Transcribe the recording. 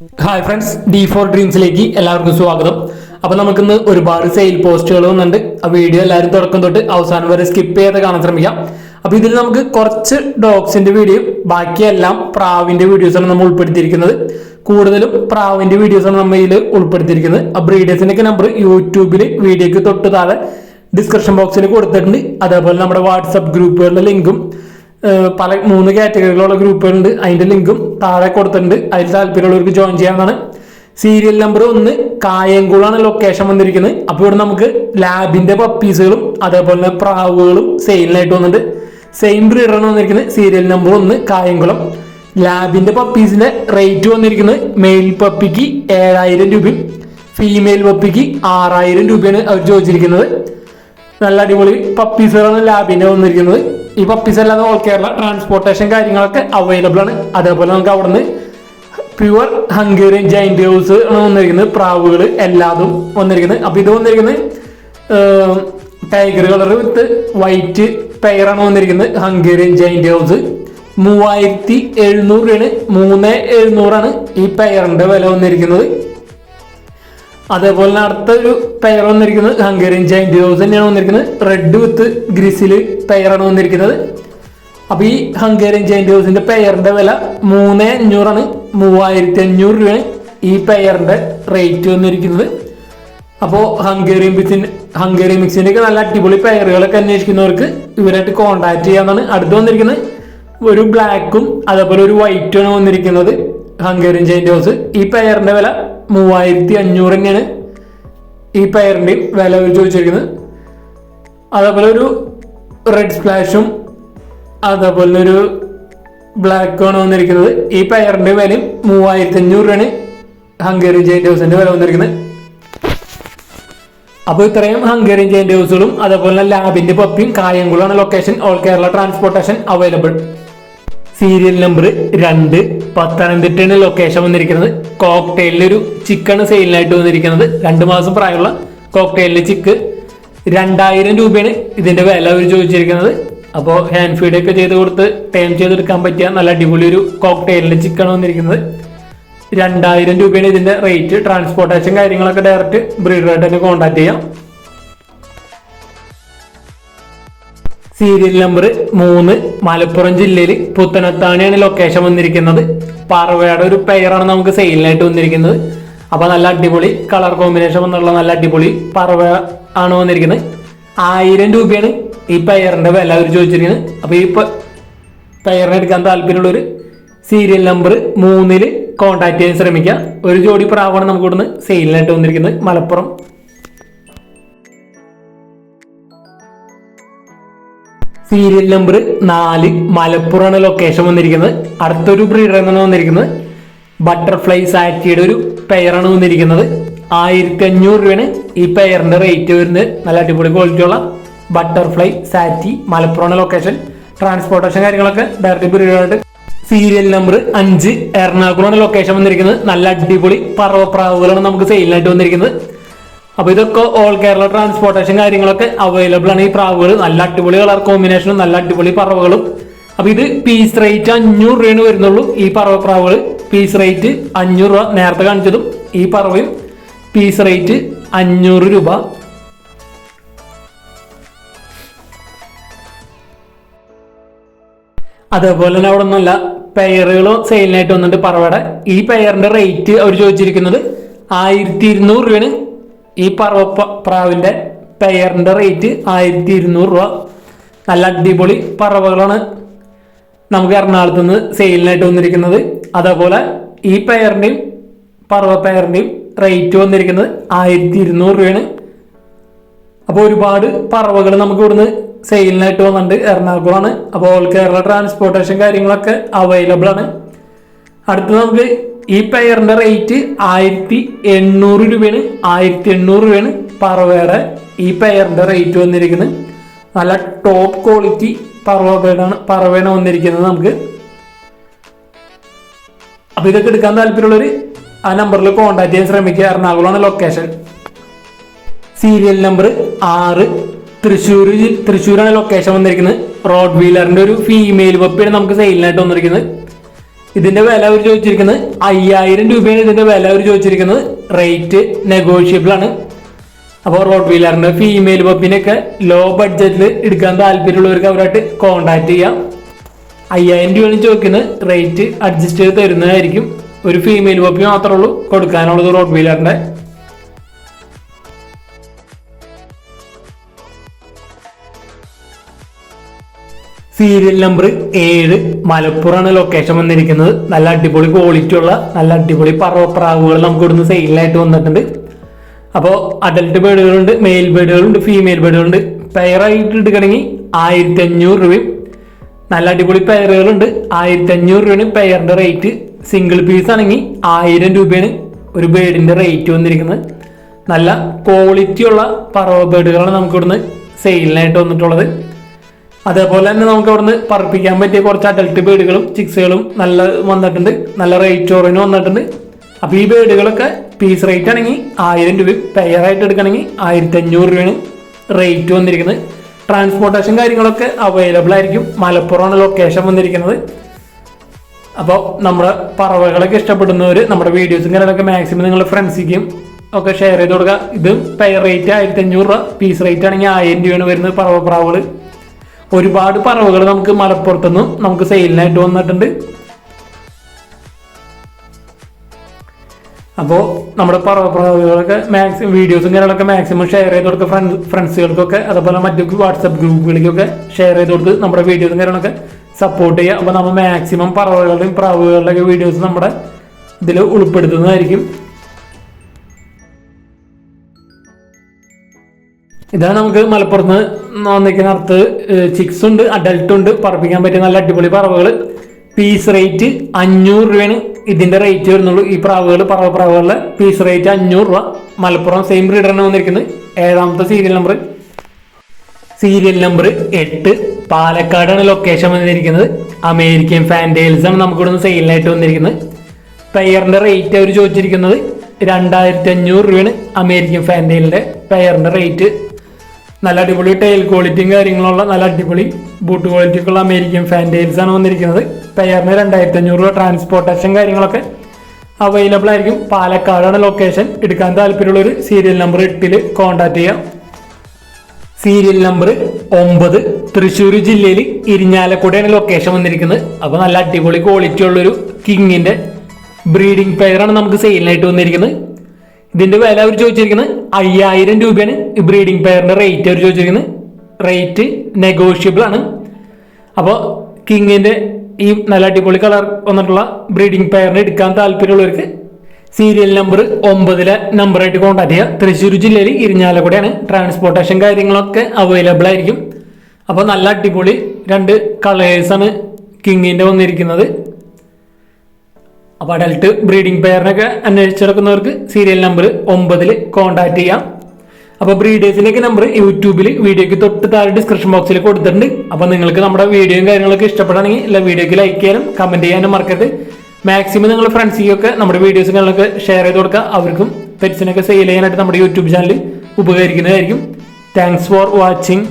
Hi friends D four ഡ്രീംസിലേക്ക് എല്ലാവർക്കും സ്വാഗതം. അപ്പൊ നമുക്കിന്ന് ഒരുപാട് സെയിൽ പോസ്റ്റുകൾ വന്നിട്ടുണ്ട്. ആ വീഡിയോ എല്ലാവരും തുടക്കം തൊട്ട് അവസാനം വരെ സ്കിപ്പ് ചെയ്ത് കാണാൻ ശ്രമിക്കാം. അപ്പൊ ഇതിൽ നമുക്ക് കുറച്ച് ഡോഗ്സിന്റെ വീഡിയോ ബാക്കിയെല്ലാം പ്രാവിന്റെ വീഡിയോസ് ആണ് നമ്മൾ ഉൾപ്പെടുത്തിയിരിക്കുന്നത്. കൂടുതലും പ്രാവിന്റെ വീഡിയോസ് ആണ് നമ്മൾ ഇതിൽ ഉൾപ്പെടുത്തിയിരിക്കുന്നത്. ആ ബ്രീഡേഴ്സിന്റെ നമ്പർ യൂട്യൂബിൽ വീഡിയോക്ക് തൊട്ട് താഴെ ഡിസ്ക്രിപ്ഷൻ ബോക്സിൽ കൊടുത്തിട്ടുണ്ട്. അതേപോലെ നമ്മുടെ വാട്സപ്പ് ഗ്രൂപ്പുകളുടെ ലിങ്കും പല മൂന്ന് കാറ്റഗറികളുള്ള ഗ്രൂപ്പുകളുണ്ട് അതിന്റെ ലിങ്കും താഴെ കൊടുത്തിട്ടുണ്ട്. അതിൽ താല്പര്യമുള്ളവർക്ക് ജോയിൻ ചെയ്യാവുന്നതാണ്. സീരിയൽ നമ്പർ ഒന്ന് കായംകുളാണ് ലൊക്കേഷൻ വന്നിരിക്കുന്നത്. അപ്പോൾ ഇവിടെ നമുക്ക് ലാബിന്റെ പപ്പീസുകളും അതേപോലെ തന്നെ പ്രാവുകളും സെയിലിനായിട്ട് വന്നിട്ടുണ്ട്. സെയിം ബ്രീഡറാണ് വന്നിരിക്കുന്നത്. സീരിയൽ നമ്പർ ഒന്ന് കായംകുളം. ലാബിന്റെ പപ്പീസിന്റെ റേറ്റ് വന്നിരിക്കുന്നത് മെയിൽ പപ്പിക്ക് ഏഴായിരം രൂപയും ഫീമെയിൽ പപ്പിക്ക് ആറായിരം രൂപയാണ് അവർ ചോദിച്ചിരിക്കുന്നത്. നല്ല അടിപൊളി പപ്പീസുകളാണ് ലാബിന്റെ വന്നിരിക്കുന്നത്. ഈ പപ്പീസ് അല്ലാതെ ഓൾ കേരള ട്രാൻസ്പോർട്ടേഷൻ കാര്യങ്ങളൊക്കെ അവൈലബിൾ ആണ്. അതേപോലെ നമുക്ക് അവിടുന്ന് പ്യുവർ ഹംഗേറിയൻ ജൈന്റ് ഹൗസ് ആണ് വന്നിരിക്കുന്നത്. പ്രാവുകൾ എല്ലാതും വന്നിരിക്കുന്നത്. അപ്പൊ ഇത് വന്നിരിക്കുന്നത് ടൈഗർ കളർ വിത്ത് വൈറ്റ് പെയറാണ് വന്നിരിക്കുന്നത് ഹംഗേറിയൻ ജൈന്റ് ഹൗസ് മൂവായിരത്തി എഴുന്നൂറ് രൂപയാണ്. മൂന്ന് എഴുന്നൂറാണ് ഈ പെയറിന്റെ വില വന്നിരിക്കുന്നത്. അതേപോലെ തന്നെ അടുത്തൊരു പെയർ വന്നിരിക്കുന്നത് ഹംഗേറിയൻ ജൈന്റ് ഹൗസ് തന്നെയാണ് വന്നിരിക്കുന്നത്. റെഡ് വിത്ത് ഗ്രിസിൽ പെയറാണ് വന്നിരിക്കുന്നത്. അപ്പോൾ ഈ ഹംഗേറിയൻ ജൈന്റ് ഹൗസിന്റെ പെയറിന്റെ വില മൂന്ന് അഞ്ഞൂറാണ്. മൂവായിരത്തി അഞ്ഞൂറ് രൂപയാണ് ഈ പെയറിന്റെ റേറ്റ് വന്നിരിക്കുന്നത്. അപ്പോൾ ഹംഗേറിയൻ മിക്സിൻ ഹംഗേറിയൻ മിക്സിന്റെ ഒക്കെ നല്ല അടിപൊളി പെയറുകളൊക്കെ അന്വേഷിക്കുന്നവർക്ക് ഇവരായിട്ട് കോൺടാക്ട് ചെയ്യാന്നാണ് അടുത്ത് വന്നിരിക്കുന്നത്. ഒരു ബ്ലാക്കും അതേപോലെ ഒരു വൈറ്റും ആണ് വന്നിരിക്കുന്നത് ഹംഗേറിയൻ ജൈന്റ് ഹൗസ് ഈ പെയറിന്റെ വില മൂവായിരത്തി അഞ്ഞൂറ് തന്നെയാണ് ഈ പെയറിന്റെയും വില ചോദിച്ചിരിക്കുന്നത്? അതേപോലെ ഒരു റെഡ് സ്പ്ലാഷും അതേപോലെ ഒരു ബ്ലാക്ക് ആണ് വന്നിരിക്കുന്നത്. ഈ പയറിന്റെ വിലയും മൂവായിരത്തി അഞ്ഞൂറ് രൂപയാണ് ഹംഗേറിയൻ ജയന്റ് ഹൗസിന്റെ വില വന്നിരിക്കുന്നത്. അപ്പോൾ ഇത്രയും ഹംഗേറിയൻ ജയന്റ് ഹൗസുകളും അതേപോലെ ലാബിന്റെ പപ്പിയും കായംകുളമാണ് location all Kerala transportation available serial number രണ്ട് പത്തനംതിട്ടയാണ് ലൊക്കേഷൻ വന്നിരിക്കുന്നത്. കോക്ടെയിലിൽ ഒരു ചിക്കണ് സെയിലിനായിട്ട് വന്നിരിക്കുന്നത്. രണ്ട് മാസം പ്രായമുള്ള കോക്ടെയിലിലെ ചിക്ക് രണ്ടായിരം രൂപയാണ് ഇതിന്റെ വില അവർ ചോദിച്ചിരിക്കുന്നത്. അപ്പോൾ ഹാൻഡ് ഫീഡ് ഒക്കെ ചെയ്ത് കൊടുത്ത് ടൈം ചെയ്തെടുക്കാൻ പറ്റിയ നല്ല അടിപൊളി ഒരു കോക്ടെയിലിന്റെ ചിക്കണ് വന്നിരിക്കുന്നത്. രണ്ടായിരം രൂപയാണ് ഇതിന്റെ റേറ്റ് ട്രാൻസ്പോർട്ടേഷൻ കാര്യങ്ങളൊക്കെ ഡയറക്റ്റ് ബ്രീഡറായിട്ട് തന്നെ കോൺടാക്ട് ചെയ്യാം. സീരിയൽ നമ്പർ മൂന്ന് മലപ്പുറം ജില്ലയിൽ പുത്തനത്താണിയാണ് ലൊക്കേഷൻ വന്നിരിക്കുന്നത്. പറവയുടെ ഒരു പെയറാണ് നമുക്ക് സെയിലിനായിട്ട് വന്നിരിക്കുന്നത്. അപ്പൊ നല്ല അടിപൊളി കളർ കോമ്പിനേഷൻ വന്നുള്ള നല്ല അടിപൊളി പറവ ആണ് വന്നിരിക്കുന്നത്. ആയിരം രൂപയാണ് ഈ പെയറിന്റെ വില അവർ ചോദിച്ചിരിക്കുന്നത്. അപ്പൊ ഈ പെയറിനെ എടുക്കാൻ താല്പര്യമുള്ളൊരു സീരിയൽ നമ്പർ മൂന്നിൽ കോൺടാക്ട് ചെയ്യാൻ ശ്രമിക്കുക. ഒരു ജോഡി പ്രാവാണ് നമുക്ക് ഇവിടുന്ന് സെയിലിനായിട്ട് വന്നിരിക്കുന്നത്. മലപ്പുറം സീരിയൽ നമ്പർ നാല് മലപ്പുറമാണ് ലൊക്കേഷൻ വന്നിരിക്കുന്നത്. അടുത്തൊരു ബ്രീഡർ എന്നാണ് വന്നിരിക്കുന്നത്. ബട്ടർഫ്ലൈ സാറ്റിയുടെ ഒരു പെയറാണ് വന്നിരിക്കുന്നത്. ആയിരത്തി അഞ്ഞൂറ് രൂപയാണ് ഈ പെയറിന്റെ റേറ്റ് വരുന്നത്. നല്ല അടിപൊളി ക്വാളിറ്റി ഉള്ള ബട്ടർഫ്ലൈ സാറ്റി മലപ്പുറമാണ് ലൊക്കേഷൻ ട്രാൻസ്പോർട്ടേഷൻ കാര്യങ്ങളൊക്കെ ഡയറക്റ്റ് ബ്രീഡായിട്ട് സീരിയൽ നമ്പർ അഞ്ച് എറണാകുളമാണ് ലൊക്കേഷൻ വന്നിരിക്കുന്നത്. നല്ല അടിപൊളി പറവപ്രാവുകളാണ് നമുക്ക് സെയിലിനായിട്ട് വന്നിരിക്കുന്നത്. അപ്പൊ ഇതൊക്കെ ഓൾ കേരള ട്രാൻസ്പോർട്ടേഷൻ കാര്യങ്ങളൊക്കെ അവൈലബിൾ ആണ് ഈ പ്രാവുകൾ നല്ല അടിപൊളി കളർ കോമ്പിനേഷനും നല്ല അടിപൊളി പറവകളും. അപ്പോൾ ഇത് പീസ് റേറ്റ് അഞ്ഞൂറ് രൂപയാണ് വരുന്നുള്ളൂ ഈ പറവ പ്രാവുകൾ പീസ് റേറ്റ് അഞ്ഞൂറ് രൂപ നേരത്തെ കാണിച്ചതും ഈ പറവയും. പീസ് റേറ്റ് അഞ്ഞൂറ് രൂപ. അതേപോലെ തന്നെ അവിടെ നല്ല പെയറുകൾ സെയിലിനായിട്ട് വന്നിട്ട് പറവയുടെ. ഈ പെയറിന്റെ റേറ്റ് അവർ ചോദിച്ചിരിക്കുന്നത് ആയിരത്തി ഇരുന്നൂറ് രൂപയാണ്. ഈ പറവ പ്രാവിന്റെ പെയറിന്റെ റേറ്റ് ആയിരത്തി ഇരുന്നൂറ് രൂപ. നല്ല അടിപൊളി പറവകളാണ് നമുക്ക് എറണാകുളത്ത് നിന്ന് സെയിലിനായിട്ട് വന്നിരിക്കുന്നത്. അതേപോലെ ഈ പെയറിന്റെയും പറവ പെയറിന്റെയും റേറ്റ് വന്നിരിക്കുന്നത് ആയിരത്തി ഇരുന്നൂറ് രൂപയാണ്. അപ്പോൾ ഒരുപാട് പറവകൾ നമുക്ക് ഇവിടുന്ന് സെയിലിനായിട്ട് വന്നിട്ടുണ്ട് എറണാകുളമാണ്. അപ്പോൾ ഓൾ കേരള ട്രാൻസ്പോർട്ടേഷൻ കാര്യങ്ങളൊക്കെ അവൈലബിൾ ആണ്. അടുത്ത് നമുക്ക് ഈ പയറിന്റെ റേറ്റ് ആയിരത്തി എണ്ണൂറ് രൂപയാണ്. ആയിരത്തി എണ്ണൂറ് രൂപയാണ് പറവയുടെ ഈ പയറിന്റെ റേറ്റ് വന്നിരിക്കുന്നത്. നല്ല ടോപ്പ് ക്വാളിറ്റി പറവയാണ് പറവയാണ് വന്നിരിക്കുന്നത് നമുക്ക്. അപ്പൊ ഇതൊക്കെ എടുക്കാൻ താല്പര്യമുള്ളവർ ആ നമ്പറിൽ കോൺടാക്ട് ചെയ്യാൻ ശ്രമിക്കുക. എറണാകുളമാണ് ലൊക്കേഷൻ സീരിയൽ നമ്പർ ആറ്. തൃശ്ശൂർ തൃശ്ശൂരാണ് ലൊക്കേഷൻ വന്നിരിക്കുന്നത്. റോഡ് വീലറിന്റെ ഒരു ഫീമെയിൽ പപ്പിയാണ് നമുക്ക് സെയിലിനായിട്ട് വന്നിരിക്കുന്നത്. ഇതിന്റെ വില അവർ ചോദിച്ചിരിക്കുന്നത് അയ്യായിരം രൂപയാണ് ഇതിന്റെ വില അവർ ചോദിച്ചിരിക്കുന്നത്. റേറ്റ് നെഗോഷ്യബിൾ ആണ്. അപ്പോൾ റോഡ് വീലറിന്റെ ഫീമെയിൽ പപ്പിനൊക്കെ ലോ ബഡ്ജറ്റിൽ എടുക്കാൻ താല്പര്യമുള്ളവർക്ക് അവരായിട്ട് കോണ്ടാക്ട് ചെയ്യാം. അയ്യായിരം രൂപയാണ് ചോദിക്കുന്നത്. റേറ്റ് അഡ്ജസ്റ്റ് ചെയ്ത് തരുന്നതായിരിക്കും. ഒരു ഫീമെയിൽ പപ്പി മാത്രമേ ഉള്ളൂ. കൊടുക്കാനുള്ളത് റോഡ് വീലറിന്റെ സീരിയൽ നമ്പർ ഏഴ് മലപ്പുറമാണ് ലൊക്കേഷൻ വന്നിരിക്കുന്നത്. നല്ല അടിപൊളി ക്വാളിറ്റി ഉള്ള നല്ല അടിപൊളി പറവപ്രാവുകൾ നമുക്ക് ഇവിടുന്ന് സെയിലായിട്ട് വന്നിട്ടുണ്ട്. അപ്പോൾ അഡൽട്ട് ബേഡുകളുണ്ട് മെയിൽ ബേഡുകളുണ്ട് ഫീമെയിൽ ബേഡുകളുണ്ട് പെയറായിട്ട് എടുക്കണമെങ്കിൽ ആയിരത്തി അഞ്ഞൂറ് രൂപയും നല്ല അടിപൊളി പെയറുകളുണ്ട് ആയിരത്തി അഞ്ഞൂറ് രൂപയാണ് പെയറിന്റെ റേറ്റ് സിംഗിൾ പീസ് ആണെങ്കിൽ ആയിരം രൂപയാണ് ഒരു ബേഡിന്റെ റേറ്റ് വന്നിരിക്കുന്നത്. നല്ല ക്വാളിറ്റി ഉള്ള പറവ ബേഡുകളാണ് നമുക്കിവിടുന്ന് സെയിലിനായിട്ട് വന്നിട്ടുള്ളത്. അതേപോലെ തന്നെ നമുക്ക് അവിടുന്ന് പറപ്പിക്കാൻ പറ്റിയ കുറച്ച് അഡൽട്ട് ബേഡുകളും ചിക്സുകളും നല്ല വന്നിട്ടുണ്ട്. നല്ല റേറ്റ് ഓറിന് വന്നിട്ടുണ്ട്. അപ്പോൾ ഈ ബേഡുകളൊക്കെ പീസ് റേറ്റ് ആണെങ്കിൽ ആയിരം രൂപ പെയറായിട്ട് എടുക്കണമെങ്കിൽ ആയിരത്തി അഞ്ഞൂറ് രൂപയാണ് റേറ്റ് വന്നിരിക്കുന്നത്. ട്രാൻസ്പോർട്ടേഷൻ കാര്യങ്ങളൊക്കെ അവൈലബിൾ ആയിരിക്കും. മലപ്പുറമാണ് ലൊക്കേഷൻ വന്നിരിക്കുന്നത്. അപ്പോൾ നമ്മുടെ പറവകളൊക്കെ ഇഷ്ടപ്പെടുന്നവർ നമ്മുടെ വീഡിയോസും കാര്യങ്ങളൊക്കെ മാക്സിമം നിങ്ങളുടെ ഫ്രണ്ട്സിക്കും ഒക്കെ ഷെയർ ചെയ്ത് കൊടുക്കുക. ഇത് പെയർ റേറ്റ് ആയിരത്തി അഞ്ഞൂറ് രൂപ പീസ് റേറ്റ് ആണെങ്കിൽ ആയിരം രൂപയാണ് വരുന്നത് പറവ പ്രാവുകൾ ഒരുപാട് പറവുകൾ നമുക്ക് മലപ്പുറത്തുനിന്നും നമുക്ക് സെയിലിനായിട്ട് വന്നിട്ടുണ്ട്. അപ്പോൾ നമ്മുടെ പറവ പറവകളൊക്കെ മാക്സിമം വീഡിയോസും കാര്യങ്ങളൊക്കെ മാക്സിമം ഷെയർ ചെയ്ത് കൊടുക്കുക ഫ്രണ്ട് ഫ്രണ്ട്സുകൾക്കൊക്കെ അതുപോലെ മറ്റു വാട്സപ്പ് ഗ്രൂപ്പുകളിലേക്കൊക്കെ ഷെയർ ചെയ്ത് കൊടുത്ത് നമ്മുടെ വീഡിയോസും കാര്യങ്ങളൊക്കെ സപ്പോർട്ട് ചെയ്യുക. അപ്പോൾ നമ്മൾ മാക്സിമം പറവകളുടെയും പ്രാവുകളുടെയൊക്കെ വീഡിയോസ് നമ്മുടെ ഇതിൽ ഉൾപ്പെടുത്തുന്നതായിരിക്കും. ഇതാണ് നമുക്ക് മലപ്പുറത്ത് വന്നിരിക്കുന്ന അടുത്ത് ചിക്സ് ഉണ്ട് അഡൽട്ട് ഉണ്ട്. പറപ്പിക്കാൻ പറ്റിയ നല്ല അടിപൊളി പറവകൾ പീസ് റേറ്റ് അഞ്ഞൂറ് രൂപയാണ് ഇതിന്റെ റേറ്റ് വരുന്നുള്ളൂ. ഈ പ്രാവുകൾ പറവ പ്രാവുകളുടെ പീസ് റേറ്റ് അഞ്ഞൂറ് രൂപ. മലപ്പുറം സെയിം റീഡറിന് വന്നിരിക്കുന്നത്. ഏഴാമത്തെ സീരിയൽ നമ്പർ സീരിയൽ നമ്പർ എട്ട്. പാലക്കാടാണ് ലൊക്കേഷൻ വന്നിരിക്കുന്നത്. അമേരിക്കൻ ഫാന്റെയിൽസ് ആണ് നമുക്ക് ഇവിടുന്ന് സെയിലിനായിട്ട് വന്നിരിക്കുന്നത്. പെയറിന്റെ റേറ്റ് അവർ ചോദിച്ചിരിക്കുന്നത് രണ്ടായിരത്തി അഞ്ഞൂറ് രൂപയാണ് അമേരിക്കൻ ഫാന്റെയിലിന്റെ പെയറിന്റെ റേറ്റ് നല്ല അടിപൊളി ടൈൽ ക്വാളിറ്റിയും കാര്യങ്ങളുള്ള നല്ല അടിപൊളി ബൂട്ട് ക്വാളിറ്റി ഒക്കെ ഉള്ള അമേരിക്കൻ ഫാന്റെയിൽസ് ആണ് വന്നിരിക്കുന്നത്. പെയറിന് രണ്ടായിരത്തി അഞ്ഞൂറ് രൂപ ട്രാൻസ്പോർട്ടേഷൻ കാര്യങ്ങളൊക്കെ അവൈലബിൾ ആയിരിക്കും. പാലക്കാടാണ് ലൊക്കേഷൻ എടുക്കാൻ താല്പര്യമുള്ള ഒരു സീരിയൽ നമ്പർ എട്ടിൽ കോൺടാക്ട് ചെയ്യാം. സീരിയൽ നമ്പർ ഒമ്പത് തൃശ്ശൂർ ജില്ലയിൽ ഇരിഞ്ഞാലക്കുടയാണ് ലൊക്കേഷൻ വന്നിരിക്കുന്നത്. അപ്പോൾ നല്ല അടിപൊളി ക്വാളിറ്റി ഉള്ളൊരു കിങ്ങിന്റെ ബ്രീഡിംഗ് പെയറാണ് നമുക്ക് സെയിലിനായിട്ട് വന്നിരിക്കുന്നത്. ഇതിന്റെ വില അവർ ചോദിച്ചിരിക്കുന്നത് അയ്യായിരം രൂപയാണ്. ബ്രീഡിംഗ് പെയറിന്റെ റേറ്റ് അവർ ചോദിച്ചിരിക്കുന്നത്? റേറ്റ് നെഗോഷ്യബിൾ ആണ്. അപ്പോൾ കിങ്ങിന്റെ ഈ നല്ല അടിപൊളി കളർ വന്നിട്ടുള്ള ബ്രീഡിംഗ് പെയറിന് എടുക്കാൻ താല്പര്യമുള്ളവർക്ക് സീരിയൽ നമ്പർ ഒമ്പതിലെ നമ്പറായിട്ട് കോൺടാക്ട് ചെയ്യുക തൃശ്ശൂർ ജില്ലയിൽ ഇരിഞ്ഞാലക്കുടയാണ്. ട്രാൻസ്പോർട്ടേഷൻ കാര്യങ്ങളൊക്കെ അവൈലബിൾ ആയിരിക്കും. അപ്പോൾ നല്ല അടിപൊളി രണ്ട് കളേഴ്സാണ് കിങ്ങിന്റെ വന്നിരിക്കുന്നത്. അപ്പോൾ അഡൽട്ട് ബ്രീഡിംഗ് പെയറിനൊക്കെ അന്വേഷിച്ചെടുക്കുന്നവർക്ക് സീരിയൽ നമ്പർ ഒമ്പതിൽ കോൺടാക്ട് ചെയ്യാം. അപ്പോൾ ബ്രീഡേഴ്സിലേക്ക് നമ്പർ യൂട്യൂബിൽ വീഡിയോക്ക് തൊട്ട് താഴെ ഡിസ്ക്രിപ്ഷൻ ബോക്സിൽ കൊടുത്തിട്ടുണ്ട്. അപ്പോൾ നിങ്ങൾക്ക് നമ്മുടെ വീഡിയോയും കാര്യങ്ങളൊക്കെ ഇഷ്ടപ്പെടുകയാണെങ്കിൽ എല്ലാ വീഡിയോയ്ക്ക് ലൈക്ക് ചെയ്യാനും കമന്റ് ചെയ്യാനും മറക്കരുത്. മാക്സിമം നിങ്ങൾ ഫ്രണ്ട്സിനൊക്കെ നമ്മുടെ വീഡിയോസും കാര്യങ്ങളൊക്കെ ഷെയർ ചെയ്ത് കൊടുക്കുക. അവർക്കും പെറ്റ്സിനൊക്കെ സെയിൽ ചെയ്യാനായിട്ട് നമ്മുടെ YouTube channel ഉപകരിക്കുന്നതായിരിക്കും. Thanks for watching